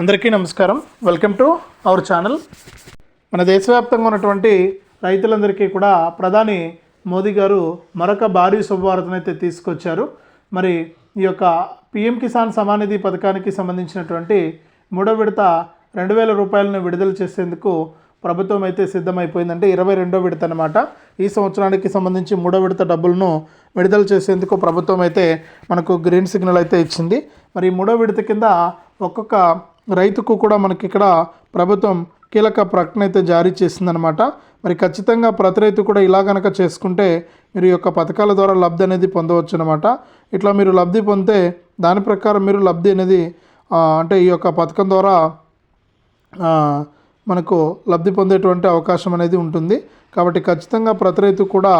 అందరికీ నమస్కారం. Welcome to our channel మన దేశవ్యాప్తంగా ఉన్నటువంటి రైతులందరికీ కూడా ప్రధాని మోదీ గారు మరొక భారీ శుభవార్తను అయితే తీసుకొచ్చారు. మరి ఈ యొక్క పిఎం కిసాన్ సమానిధి పథకానికి సంబంధించినటువంటి మూడో విడత రెండు వేల రూపాయలను విడుదల చేసేందుకు ప్రభుత్వం అయితే సిద్ధమైపోయిందంటే ఇరవై రెండో విడత అనమాట ఈ సంవత్సరానికి సంబంధించి మూడో విడత డబ్బులను విడుదల చేసేందుకు ప్రభుత్వం అయితే మనకు గ్రీన్ సిగ్నల్ అయితే ఇచ్చింది. మరి మూడో విడత కింద ఒక్కొక్క రైతుకు కూడా మనకి ఇక్కడ ప్రభుత్వం కీలక ప్రకటన అయితే జారీ చేసిందనమాట మరి ఖచ్చితంగా ప్రతి రైతు కూడా ఇలా కనుక చేసుకుంటే మీరు ఈ యొక్క పథకాల ద్వారా లబ్ధి అనేది పొందవచ్చు అనమాట ఇట్లా మీరు లబ్ధి పొందితే దాని ప్రకారం మీరు లబ్ధి అనేది అంటే ఈ యొక్క పథకం ద్వారా మనకు లబ్ధి పొందేటువంటి అవకాశం అనేది ఉంటుంది. కాబట్టి ఖచ్చితంగా ప్రతి రైతు కూడా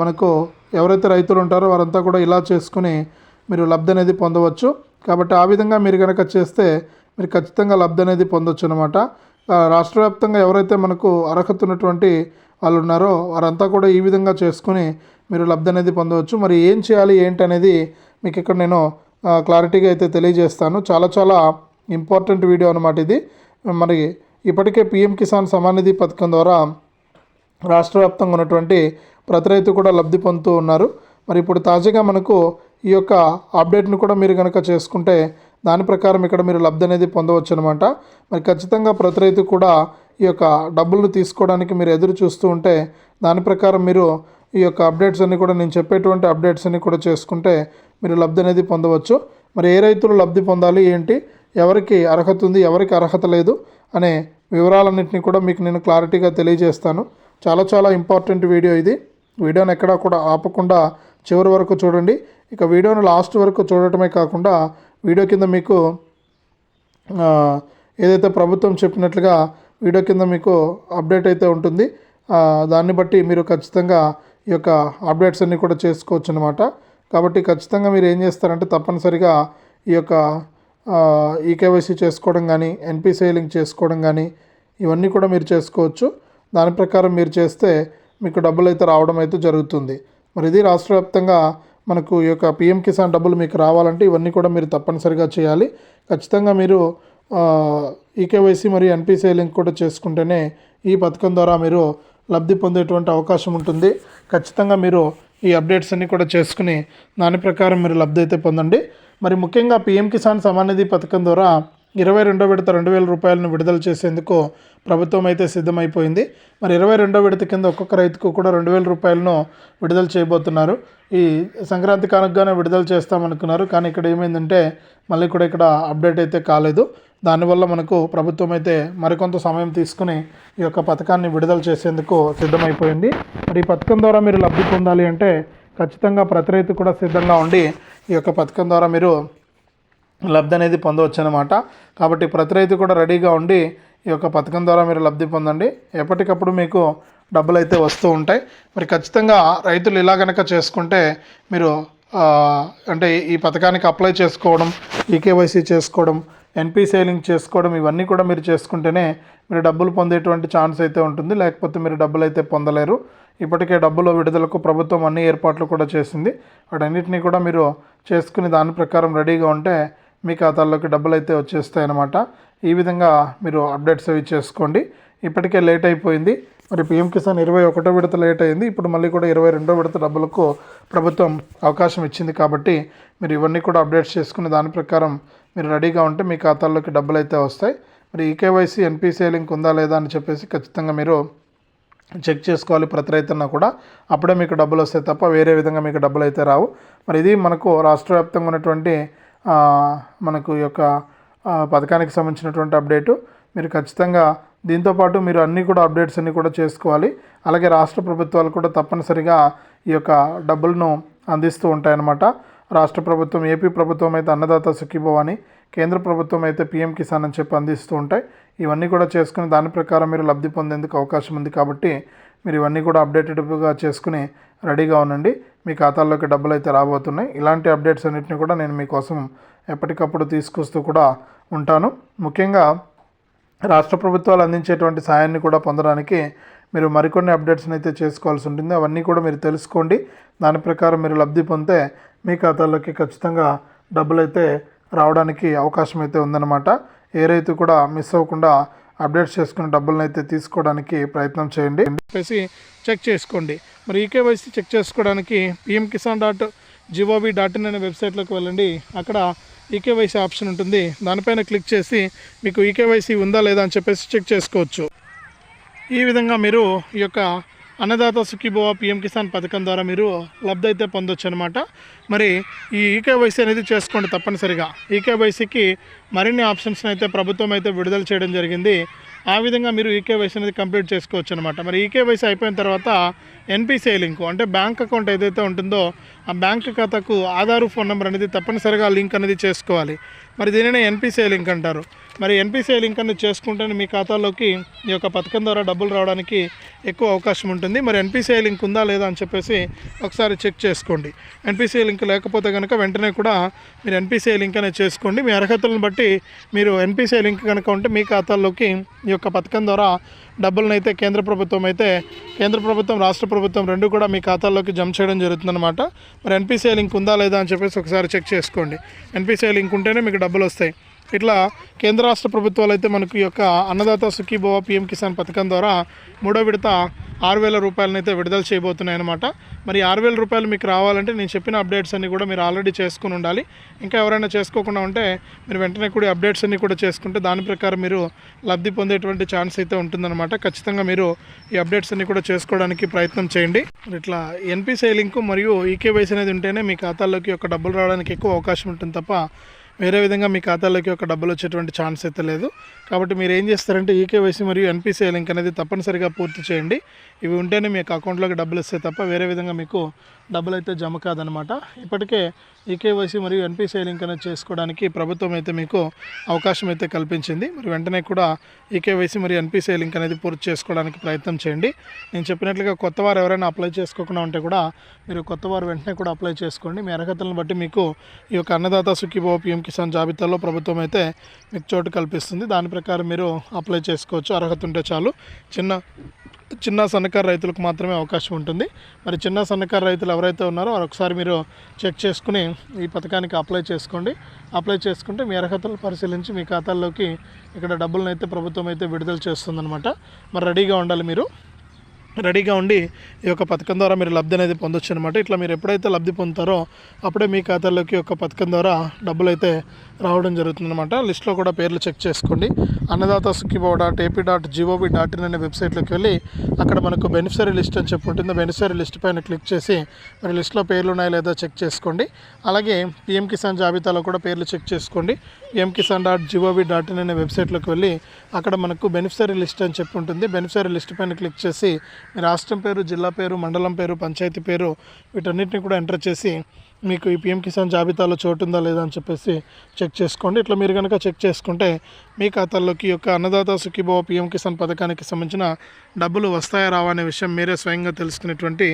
మనకు ఎవరైతే రైతులు ఉంటారో వారంతా కూడా ఇలా చేసుకుని మీరు లబ్ధి అనేది పొందవచ్చు. కాబట్టి ఆ విధంగా మీరు కనుక చేస్తే మీరు ఖచ్చితంగా లబ్ధి అనేది పొందొచ్చు అనమాట రాష్ట్ర వ్యాప్తంగా ఎవరైతే మనకు అర్హత ఉన్నటువంటి వాళ్ళు ఉన్నారో వారంతా కూడా ఈ విధంగా చేసుకుని మీరు లబ్ధి అనేది పొందవచ్చు. మరి ఏం చేయాలి ఏంటి అనేది మీకు ఇక్కడ నేను క్లారిటీగా అయితే తెలియజేస్తాను. చాలా చాలా ఇంపార్టెంట్ వీడియో అనమాట ఇది. మరి ఇప్పటికే పిఎం కిసాన్ సమానిధి పథకం ద్వారా రాష్ట్ర వ్యాప్తంగా ఉన్నటువంటి ప్రతి రైతు కూడా లబ్ధి పొందుతూ ఉన్నారు. మరి ఇప్పుడు తాజాగా మనకు ఈ యొక్క అప్డేట్ను కూడా మీరు కనుక చేసుకుంటే దాని ప్రకారం ఇక్కడ మీరు లబ్ధి అనేది పొందవచ్చు అనమాట మరి ఖచ్చితంగా ప్రతి రైతు కూడా ఈ యొక్క డబ్బులను తీసుకోవడానికి మీరు ఎదురు చూస్తూ ఉంటే దాని ప్రకారం మీరు ఈ యొక్క అప్డేట్స్ అన్ని కూడా నేను చెప్పేటువంటి అప్డేట్స్ అన్ని కూడా చేసుకుంటే మీరు లబ్ధి అనేది పొందవచ్చు. మరి ఏ రైతులు లబ్ధి పొందాలి ఏంటి ఎవరికి అర్హత ఉంది ఎవరికి అర్హత లేదు అనే వివరాలన్నింటినీ కూడా మీకు నేను క్లారిటీగా తెలియజేస్తాను. చాలా చాలా ఇంపార్టెంట్ వీడియో ఇది. వీడియోని ఎక్కడా కూడా ఆపకుండా చివరి వరకు చూడండి. ఇక వీడియోని లాస్ట్ వరకు చూడటమే కాకుండా వీడియో కింద మీకు ఏదైతే ప్రభుత్వం చెప్పినట్లుగా వీడియో కింద మీకు అప్డేట్ అయితే ఉంటుంది దాన్ని బట్టి మీరు ఖచ్చితంగా ఈ యొక్క అప్డేట్స్ అన్నీ కూడా చేసుకోవచ్చు అనమాట కాబట్టి ఖచ్చితంగా మీరు ఏం చేస్తారంటే తప్పనిసరిగా ఈ యొక్క ఈకేవైసీ చేసుకోవడం కానీ ఎన్పిసిఐ లింక్ చేసుకోవడం కానీ ఇవన్నీ కూడా మీరు చేసుకోవచ్చు. దాని ప్రకారం మీరు చేస్తే మీకు డబ్బులు అయితే రావడం అయితే జరుగుతుంది. మరి ఇది రాష్ట్ర వ్యాప్తంగా మనకు ఈ యొక్క పిఎం కిసాన్ డబ్బులు మీకు రావాలంటే ఇవన్నీ కూడా మీరు తప్పనిసరిగా చేయాలి. ఖచ్చితంగా మీరు ఈకేవైసీ మరియు ఎన్పిసిఐ లింక్ కూడా చేసుకుంటేనే ఈ పథకం ద్వారా మీరు లబ్ధి పొందేటువంటి అవకాశం ఉంటుంది. ఖచ్చితంగా మీరు ఈ అప్డేట్స్ అన్నీ కూడా చేసుకుని దాని ప్రకారం మీరు లబ్ధి అయితే పొందండి. మరి ముఖ్యంగా పిఎం కిసాన్ సమానిధి పథకం ద్వారా ఇరవై రెండో విడత రెండు వేల రూపాయలను విడుదల చేసేందుకు ప్రభుత్వం అయితే సిద్ధమైపోయింది. మరి ఇరవై రెండో విడత కింద ఒక్కొక్క రైతుకు కూడా రెండు వేల రూపాయలను విడుదల చేయబోతున్నారు. ఈ సంక్రాంతి కానుకగానే విడుదల చేస్తామనుకున్నారు. కానీ ఇక్కడ ఏమైందంటే మళ్ళీ కూడా ఇక్కడ అప్డేట్ అయితే కాలేదు. దానివల్ల మనకు ప్రభుత్వం అయితే మరికొంత సమయం తీసుకుని ఈ యొక్క పథకాన్ని విడుదల చేసేందుకు సిద్ధమైపోయింది. మరి ఈ పథకం ద్వారా మీరు లబ్ధి పొందాలి అంటే ఖచ్చితంగా ప్రతి రైతు కూడా సిద్ధంగా ఉండి ఈ యొక్క పథకం ద్వారా మీరు లబ్ధి అనేది పొందవచ్చు అనమాట కాబట్టి ప్రతి రైతు కూడా రెడీగా ఉండి ఈ యొక్క పథకం ద్వారా మీరు లబ్ధి పొందండి. ఎప్పటికప్పుడు మీకు డబ్బులు అయితే వస్తూ ఉంటాయి. మరి ఖచ్చితంగా రైతులు ఇలా కనుక చేసుకుంటే మీరు అంటే ఈ పథకానికి అప్లై చేసుకోవడం ఈకేవైసీ చేసుకోవడం ఎన్పీ సేలింగ్ చేసుకోవడం ఇవన్నీ కూడా మీరు చేసుకుంటేనే మీరు డబ్బులు పొందేటువంటి ఛాన్స్ అయితే ఉంటుంది. లేకపోతే మీరు డబ్బులు అయితే పొందలేరు. ఇప్పటికే డబ్బులు విడుదలకు ప్రభుత్వం అన్ని ఏర్పాట్లు కూడా చేసింది. వాటన్నిటినీ కూడా మీరు చేసుకుని దాని ప్రకారం రెడీగా ఉంటే మీ ఖాతాల్లోకి డబ్బులు అయితే వచ్చేస్తాయి అన్నమాట ఈ విధంగా మీరు అప్డేట్స్ అవి చేసుకోండి. ఇప్పటికే లేట్ అయిపోయింది. మరి పిఎం కిసాన్ ఇరవై ఒకటో విడత లేట్ అయింది. ఇప్పుడు మళ్ళీ కూడా ఇరవై రెండో విడత డబ్బులకు ప్రభుత్వం అవకాశం ఇచ్చింది కాబట్టి మీరు ఇవన్నీ కూడా అప్డేట్స్ చేసుకుని దాని ప్రకారం మీరు రెడీగా ఉంటే మీ ఖాతాల్లోకి డబ్బులు అయితే వస్తాయి. మరి ఈకేవైసీ ఎన్పిసిఐ లింక్ ఉందా లేదా అని చెప్పేసి ఖచ్చితంగా మీరు చెక్ చేసుకోవాలి. ప్రతి రైతున్నా కూడా అప్పుడే మీకు డబ్బులు వస్తాయి తప్ప వేరే విధంగా మీకు డబ్బులు అయితే రావు. మరి ఇది మనకు రాష్ట్ర వ్యాప్తంగా ఉన్నటువంటి మనకు ఈ యొక్క పథకానికి సంబంధించినటువంటి అప్డేటు. మీరు ఖచ్చితంగా దీంతోపాటు మీరు అన్నీ కూడా అప్డేట్స్ అన్నీ కూడా చేసుకోవాలి. అలాగే రాష్ట్ర ప్రభుత్వాలు కూడా తప్పనిసరిగా ఈ యొక్క డబ్బులను అందిస్తూ ఉంటాయన్నమాట. రాష్ట్ర ప్రభుత్వం ఏపీ ప్రభుత్వం అయితే అన్నదాత సుఖీభవ అని కేంద్ర ప్రభుత్వం అయితే పీఎం కిసాన్ అని చెప్పి అందిస్తూ ఉంటాయి. ఇవన్నీ కూడా చేసుకుని దాని ప్రకారం మీరు లబ్ధి పొందేందుకు అవకాశం ఉంది కాబట్టి మీరు ఇవన్నీ కూడా అప్డేటెడ్గా చేసుకుని రెడీగా ఉండండి. మీ ఖాతాల్లోకి డబ్బులు అయితే రాబోతున్నాయి. ఇలాంటి అప్డేట్స్ అన్నింటినీ కూడా నేను మీకోసం ఎప్పటికప్పుడు తీసుకొస్తూ కూడా ఉంటాను. ముఖ్యంగా రాష్ట్ర ప్రభుత్వాలు అందించేటువంటి సాయాన్ని కూడా పొందడానికి మీరు మరికొన్ని అప్డేట్స్ని అయితే చేసుకోవాల్సి ఉంటుంది. అవన్నీ కూడా మీరు తెలుసుకోండి. దాని ప్రకారం మీరు లబ్ధి పొందితే మీ ఖాతాల్లోకి ఖచ్చితంగా డబ్బులు అయితే రావడానికి అవకాశం అయితే ఉందన్నమాట. ఏ రైతు కూడా మిస్ అవ్వకుండా అప్డేట్ చేసుకుని డబ్బులను అయితే తీసుకోవడానికి ప్రయత్నం చేయండి. చెప్పేసి చెక్ చేసుకోండి. మరి ఈకేవైసీ చెక్ చేసుకోవడానికి PM Kisan dot gov dot in అనే వెబ్సైట్లోకి వెళ్ళండి. అక్కడ ఈకేవైసీ ఆప్షన్ ఉంటుంది. దానిపైన క్లిక్ చేసి మీకు ఈకేవైసీ ఉందా లేదా అని చెప్పేసి చెక్ చేసుకోవచ్చు. ఈ విధంగా మీరు ఈ యొక్క అన్నదాత సుఖీభవ పిఎం కిసాన్ పథకం ద్వారా మీరు లబ్ధి అయితే పొందొచ్చు అనమాట మరి ఈ ఈకేవైసీ అనేది చేసుకోండి తప్పనిసరిగా. ఈకేవైసీకి మరిన్ని ఆప్షన్స్ అయితే ప్రభుత్వం అయితే విడుదల చేయడం జరిగింది. ఆ విధంగా మీరు ఈకేవైసీ అనేది కంప్లీట్ చేసుకోవచ్చు అనమాట మరి ఈకేవైసీ అయిపోయిన తర్వాత ఎన్పిసిఐ లింక్ అంటే బ్యాంక్ అకౌంట్ ఏదైతే ఉంటుందో ఆ బ్యాంక్ ఖాతాకు ఆధార్ ఫోన్ నెంబర్ అనేది తప్పనిసరిగా లింక్ అనేది చేసుకోవాలి. మరి దీనినే ఎన్పిసిఐ లింక్ అంటారు. మరి ఎన్పిసిఐ లింక్ అనేది చేసుకుంటేనే మీ ఖాతాలోకి ఈ యొక్క పథకం ద్వారా డబ్బులు రావడానికి ఎక్కువ అవకాశం ఉంటుంది. మరి ఎన్పిసిఐ లింక్ ఉందా లేదా అని చెప్పేసి ఒకసారి చెక్ చేసుకోండి. ఎన్పిసిఐ లింక్ లేకపోతే కనుక వెంటనే కూడా మీరు ఎన్పిసిఐ లింక్ అనేది చేసుకోండి. మీ అర్హతలను బట్టి మీరు ఎన్పిసిఐ లింక్ కనుక ఉంటే మీ ఖాతాల్లోకి ఈ యొక్క పథకం ద్వారా డబ్బులను అయితే కేంద్ర ప్రభుత్వం అయితే కేంద్ర ప్రభుత్వం రాష్ట్ర ప్రభుత్వం రెండు కూడా మీ ఖాతాల్లోకి జమ చేయడం జరుగుతుందన్నమాట. మరి ఎన్పిసిఐ లింక్ ఉందా లేదా అని చెప్పేసి ఒకసారి చెక్ చేసుకోండి. ఎన్పిసిఐ లింక్ ఉంటేనే మీకు డబ్బులు వస్తాయి ఇట్లా కేంద్ర రాష్ట్ర ప్రభుత్వాలు అయితే మనకు ఈ యొక్క అన్నదాత సుఖీభవ పిఎం కిసాన్ పథకం ద్వారా మూడో విడత ఆరు వేల రూపాయలనైతే విడుదల చేయబోతున్నాయి అనమాట మరి ఆరు వేల రూపాయలు మీకు రావాలంటే నేను చెప్పిన అప్డేట్స్ అన్నీ కూడా మీరు ఆల్రెడీ చేసుకుని ఉండాలి. ఇంకా ఎవరైనా చేసుకోకుండా ఉంటే మీరు వెంటనే కూడా అప్డేట్స్ అన్నీ కూడా చేసుకుంటే దాని ప్రకారం మీరు లబ్ధి పొందేటువంటి ఛాన్స్ అయితే ఉంటుందన్నమాట. ఖచ్చితంగా మీరు ఈ అప్డేట్స్ అన్నీ కూడా చేసుకోవడానికి ప్రయత్నం చేయండి. ఇట్లా ఎన్పిసిఐ లింక్ మరియు ఈకేవైసీ అనేది ఉంటేనే మీ ఖాతాల్లోకి ఒక డబ్బులు రావడానికి ఎక్కువ అవకాశం ఉంటుంది తప్ప వేరే విధంగా మీ ఖాతాలోకి ఒక డబ్బులు వచ్చేటువంటి ఛాన్స్ అయితే లేదు. కాబట్టి మీరు ఏం చేస్తారంటే ఈకేవైసీ మరియు ఎన్పిసిఐ లింక్ అనేది తప్పనిసరిగా పూర్తి చేయండి. ఇవి ఉంటేనే మీకు అకౌంట్లోకి డబ్బులు ఇస్తే తప్ప వేరే విధంగా మీకు డబ్బులు అయితే జమ కాదనమాట ఇప్పటికే ఈకేవైసీ మరియు ఎన్పిసిఐ లింక్ అనేది చేసుకోవడానికి ప్రభుత్వం అయితే మీకు అవకాశం అయితే కల్పించింది. మరి వెంటనే కూడా ఈకేవైసీ మరియు ఎన్పిసిఐ లింక్ అనేది పూర్తి చేసుకోవడానికి ప్రయత్నం చేయండి. నేను చెప్పినట్లుగా కొత్త వారు ఎవరైనా అప్లై చేసుకోకుండా ఉంటే కూడా మీరు కొత్త వారు వెంటనే కూడా అప్లై చేసుకోండి. మీ అర్హతలను బట్టి మీకు ఈ యొక్క అన్నదాత సుఖీభావ పిఎం కిసాన్ జాబితాలో ప్రభుత్వం అయితే మీకు చోటు కల్పిస్తుంది. దాని ప్రకారం మీరు అప్లై చేసుకోవచ్చు. అర్హత ఉంటే చాలు. చిన్న చిన్న సన్నకారు రైతులకు మాత్రమే అవకాశం ఉంటుంది. మరి చిన్న సన్నకారు రైతులు ఎవరైతే ఉన్నారో వారు ఒకసారి మీరు చెక్ చేసుకుని ఈ పథకానికి అప్లై చేసుకోండి. అప్లై చేసుకుంటే మీ అర్హతలు పరిశీలించి మీ ఖాతాల్లోకి ఇక్కడ డబ్బులను అయితే ప్రభుత్వం అయితే విడుదల చేస్తుందన్నమాట. మరి రెడీగా ఉండాలి మీరు. రెడీగా ఉండి ఈ యొక్క పథకం ద్వారా మీరు లబ్ధి అనేది పొందొచ్చు అనమాట ఇట్లా మీరు ఎప్పుడైతే లబ్ధి పొందుతారో అప్పుడే మీ ఖాతాలోకి ఒక పథకం ద్వారా డబ్బులు అయితే రావడం జరుగుతుందన్నమాట. లిస్ట్లో కూడా పేర్లు చెక్ చేసుకోండి. Annadata Sukhibhava dot AP dot gov dot in అనే వెబ్సైట్లోకి వెళ్ళి అక్కడ మనకు బెనిఫిషరీ లిస్ట్ అని చెప్పి ఉంటుంది. బెనిఫిషరీ లిస్ట్ పైన క్లిక్ చేసి మరి లిస్ట్లో పేర్లు ఉన్నాయో లేదో చెక్ చేసుకోండి. అలాగే పిఎం కిసాన్ జాబితాలో కూడా పేర్లు చెక్ చేసుకోండి. PM Kisan dot gov dot in అనే వెబ్సైట్లోకి వెళ్ళి అక్కడ మనకు బెనిఫిషరీ లిస్ట్ అని చెప్పి ఉంటుంది. బెనిఫిషరీ లిస్ట్ పైన క్లిక్ చేసి మీ రాష్ట్రం పేరు జిల్లా పేరు మండలం పేరు పంచాయతీ పేరు వీటన్నిటిని కూడా ఎంటర్ చేసి మీకు ఈ పిఎం కిసాన్ జాబితాలో చోటు ఉందా లేదా అని చెప్పేసి చెక్ చేసుకోండి. ఇట్లా మీరు కనుక చెక్ చేసుకుంటే మీ ఖాతాల్లోకి యొక్క అన్నదాత సుఖీభావ పిఎం కిసాన్ పథకానికి సంబంధించిన డబ్బులు వస్తాయా రావా అనే విషయం మీరే స్వయంగా తెలుసుకునేటువంటి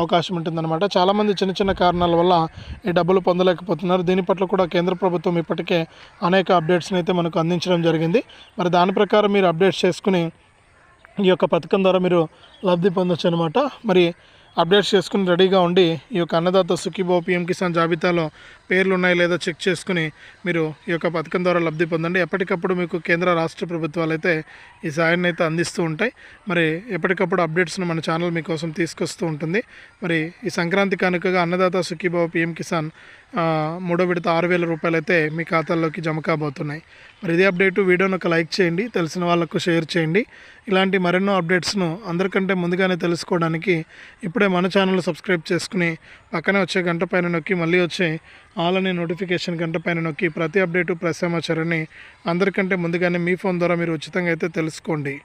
అవకాశం ఉంటుందన్నమాట. చాలామంది చిన్న చిన్న కారణాల వల్ల ఈ డబ్బులు పొందలేకపోతున్నారు. దీని పట్ల కూడా కేంద్ర ప్రభుత్వం ఇప్పటికే అనేక అప్డేట్స్ని అయితే మనకు అందించడం జరిగింది. మరి దాని ప్రకారం మీరు అప్డేట్స్ చేసుకుని ఈ యొక్క పథకం ద్వారా మీరు లబ్ధి పొందొచ్చు అనమాట మరి అప్డేట్స్ చేసుకుని రెడీగా ఉండి ఈ యొక్క అన్నదాత సుఖీబో పిఎం కిసాన్ జాబితాలో పేర్లు ఉన్నాయి లేదో చెక్ చేసుకుని మీరు ఈ యొక్క పథకం ద్వారా లబ్ధి పొందండి. ఎప్పటికప్పుడు మీకు కేంద్ర రాష్ట్ర ప్రభుత్వాలు అయితే ఈ సాయాన్ని అయితే అందిస్తూ ఉంటాయి. మరి ఎప్పటికప్పుడు అప్డేట్స్ను మన ఛానల్ మీకోసం తీసుకొస్తూ ఉంటుంది. మరి ఈ సంక్రాంతి కానుకగా అన్నదాత సుఖీభావ పిఎం కిసాన్ మూడో విడత ఆరు వేల రూపాయలు అయితే మీ ఖాతాల్లోకి జమ కాబోతున్నాయి. మరి ఇదే అప్డేటు వీడియోను ఒక లైక్ చేయండి తెలిసిన వాళ్ళకు షేర్ చేయండి. ఇలాంటి మరెన్నో అప్డేట్స్ను అందరికంటే ముందుగానే తెలుసుకోవడానికి ఇప్పుడే మన ఛానల్ సబ్స్క్రైబ్ చేసుకుని పక్కనే వచ్చే గంట పైన నొక్కి మళ్ళీ వచ్చే ఆల్ అనే నోటిఫికేషన్ గంట పైన నొక్కి ప్రతి అప్డేటు ప్రతి సమాచారాన్ని అందరికంటే ముందుగానే మీ ఫోన్ ద్వారా మీరు ఉచితంగా అయితే తెలుసుకోండి.